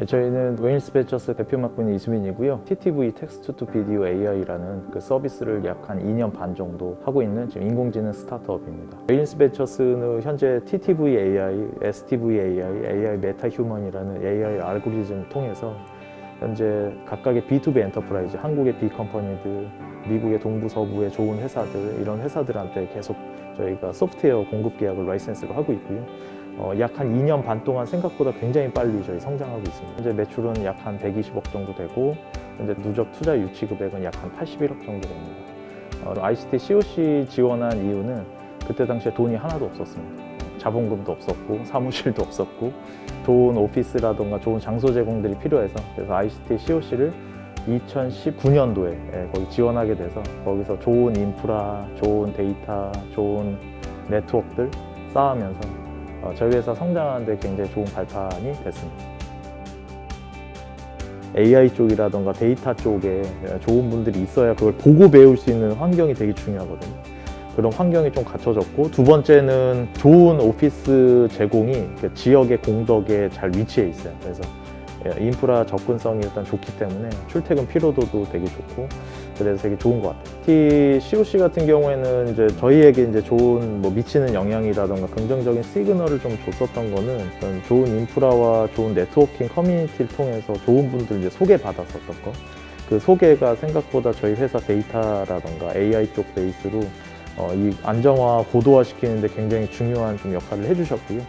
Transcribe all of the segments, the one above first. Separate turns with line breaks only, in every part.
예, 저희는 웨일스 베처스 대표 맡고 이수민이고요. TTV 텍스트 투 비디오 AI라는 그 서비스를 약 한 2년 반 정도 하고 있는 지금 인공지능 스타트업입니다. 웨일스 베처스는 현재 TTV AI, STV AI, AI 메타 휴먼이라는 AI 알고리즘을 통해서 현재 각각의 B2B 엔터프라이즈, 한국의 B 컴퍼니들, 미국의 동부 서부의 좋은 회사들 이런 회사들한테 계속 저희가 소프트웨어 공급 계약을 라이센스를 하고 있고요. 어, 약 한 2년 반 동안 생각보다 굉장히 빨리 저희 성장하고 있습니다. 현재 매출은 약 한 120억 정도 되고 현재 누적 투자 유치 금액은 약 한 81억 정도 됩니다. 어, ICT COC 지원한 이유는 그때 당시에 돈이 하나도 없었습니다. 자본금도 없었고 사무실도 없었고 좋은 오피스라던가 좋은 장소 제공들이 필요해서 그래서 ICT COC를 2019년도에 거기 지원하게 돼서 거기서 좋은 인프라, 좋은 데이터, 좋은 네트워크들 쌓으면서 어, 저희 회사 성장하는데 굉장히 좋은 발판이 됐습니다. AI 쪽이라던가 데이터 쪽에 좋은 분들이 있어야 그걸 보고 배울 수 있는 환경이 되게 중요하거든요. 그런 환경이 좀 갖춰졌고 두 번째는 좋은 오피스 제공이 그 지역의 공덕에 잘 위치해 있어요. 그래서 예, 인프라 접근성이 일단 좋기 때문에 출퇴근 피로도도 되게 좋고 그래서 되게 좋은 것 같아요. T COC 같은 경우에는 이제 저희에게 이제 좋은 뭐 미치는 영향이라던가 긍정적인 시그널을 좀 줬었던 거는 어떤 좋은 인프라와 좋은 네트워킹 커뮤니티를 통해서 좋은 분들 이제 소개받았었던 거. 그 소개가 생각보다 저희 회사 데이터라던가 AI 쪽 베이스로 어, 이 안정화 고도화 시키는데 굉장히 중요한 좀 역할을 해주셨고요.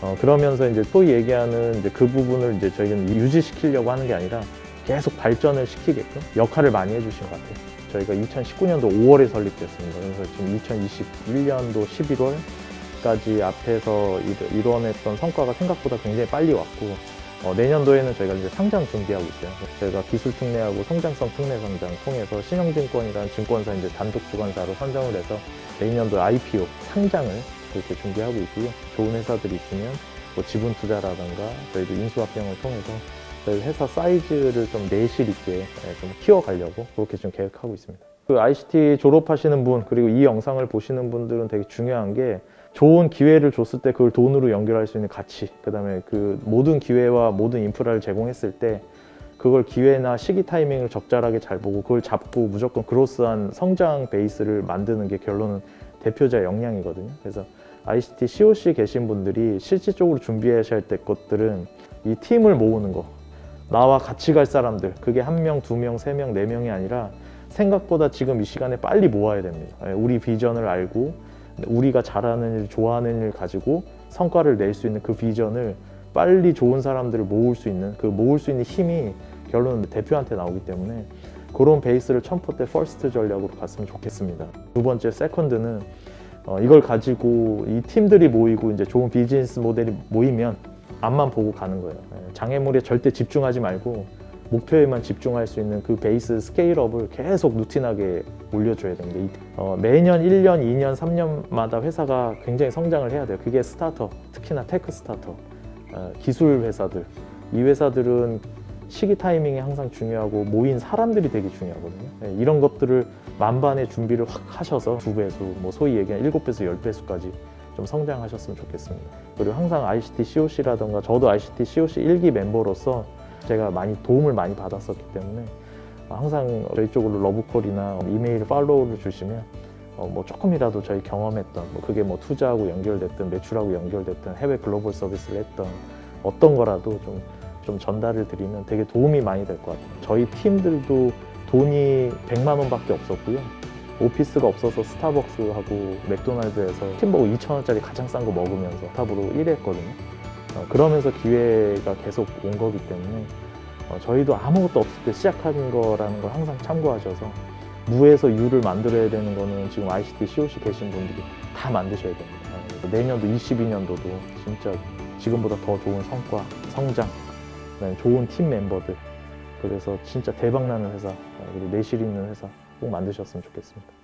어, 그러면서 이제 소위 얘기하는 이제 그 부분을 이제 저희는 유지시키려고 하는 게 아니라 계속 발전을 시키게끔 역할을 많이 해주신 것 같아요. 저희가 2019년도 5월에 설립됐습니다. 그래서 지금 2021년도 11월까지 앞에서 이뤄냈던 성과가 생각보다 굉장히 빨리 왔고 어, 내년도에는 저희가 이제 상장 준비하고 있어요. 저희가 기술 특례하고 성장성 특례 상장 통해서 신영증권이라는 증권사 이제 단독 주관사로 선정을 해서 내년도 IPO 상장을 그렇게 준비하고 있고요. 좋은 회사들이 있으면 뭐 지분 투자라든가 저희도 인수합병을 통해서 회사 사이즈를 좀 내실 있게 예, 좀 키워가려고 그렇게 좀 계획하고 있습니다. 그 ICT 졸업하시는 분 그리고 이 영상을 보시는 분들은 되게 중요한 게 좋은 기회를 줬을 때 그걸 돈으로 연결할 수 있는 가치 그다음에 그 모든 기회와 모든 인프라를 제공했을 때 그걸 기회나 시기 타이밍을 적절하게 잘 보고 그걸 잡고 무조건 그로스한 성장 베이스를 만드는 게 결론은 대표자 역량이거든요. 그래서 ICT COC 계신 분들이 실질적으로 준비하셔야 될 것들은 이 팀을 모으는 거. 나와 같이 갈 사람들. 그게 한 명, 두 명, 세 명, 네 명이 아니라 생각보다 지금 이 시간에 빨리 모아야 됩니다. 예, 우리 비전을 알고 우리가 잘하는 일, 좋아하는 일 가지고 성과를 낼 수 있는 그 비전을 빨리 좋은 사람들을 모을 수 있는 그 모을 수 있는 힘이 결론은 대표한테 나오기 때문에 그런 베이스를 첨포 때 퍼스트 전략으로 갔으면 좋겠습니다. 두 번째 세컨드는 어, 이걸 가지고 이 팀들이 모이고 이제 좋은 비즈니스 모델이 모이면 앞만 보고 가는 거예요. 예, 장애물에 절대 집중하지 말고 목표에만 집중할 수 있는 그 베이스 스케일업을 계속 루틴하게 올려줘야 됩니다. 이- 어, 매년 1년, 2년, 3년마다 회사가 굉장히 성장을 해야 돼요. 그게 스타터, 특히나 테크 스타터, 어, 기술 회사들. 이 회사들은 시기 타이밍이 항상 중요하고 모인 사람들이 되게 중요하거든요. 예, 이런 것들을 만반의 준비를 확 하셔서 두 배수, 뭐 소위 얘기하는 일곱 배수, 열 배수까지 좀 성장하셨으면 좋겠습니다. 그리고 항상 ICT COC라던가 저도 ICT COC 1기 멤버로서 제가 많이 도움을 많이 받았었기 때문에 항상 저희 쪽으로 러브콜이나 이메일 팔로우를 주시면 어, 뭐 조금이라도 저희 경험했던 뭐 그게 뭐 투자하고 연결됐든 매출하고 연결됐든 해외 글로벌 서비스를 했던 어떤 거라도 좀, 좀 전달을 드리면 되게 도움이 많이 될 것 같아요. 저희 팀들도 돈이 100만 원밖에 없었고요. 오피스가 없어서 스타벅스하고 맥도날드에서 햄버거 2,000원짜리 가장 싼 거 먹으면서 탑으로 1위 했거든요. 어, 그러면서 기회가 계속 온 거기 때문에 어, 저희도 아무것도 없을 때 시작하는 거라는 걸 항상 참고하셔서 무에서 유를 만들어야 되는 거는 지금 ICT COC 계신 분들이 다 만드셔야 됩니다. 어, 내년도 22년도도 진짜 지금보다 더 좋은 성과, 성장, 좋은 팀 멤버들 그래서 진짜 대박 나는 회사 어, 그리고 내실 있는 회사 꼭 만드셨으면 좋겠습니다.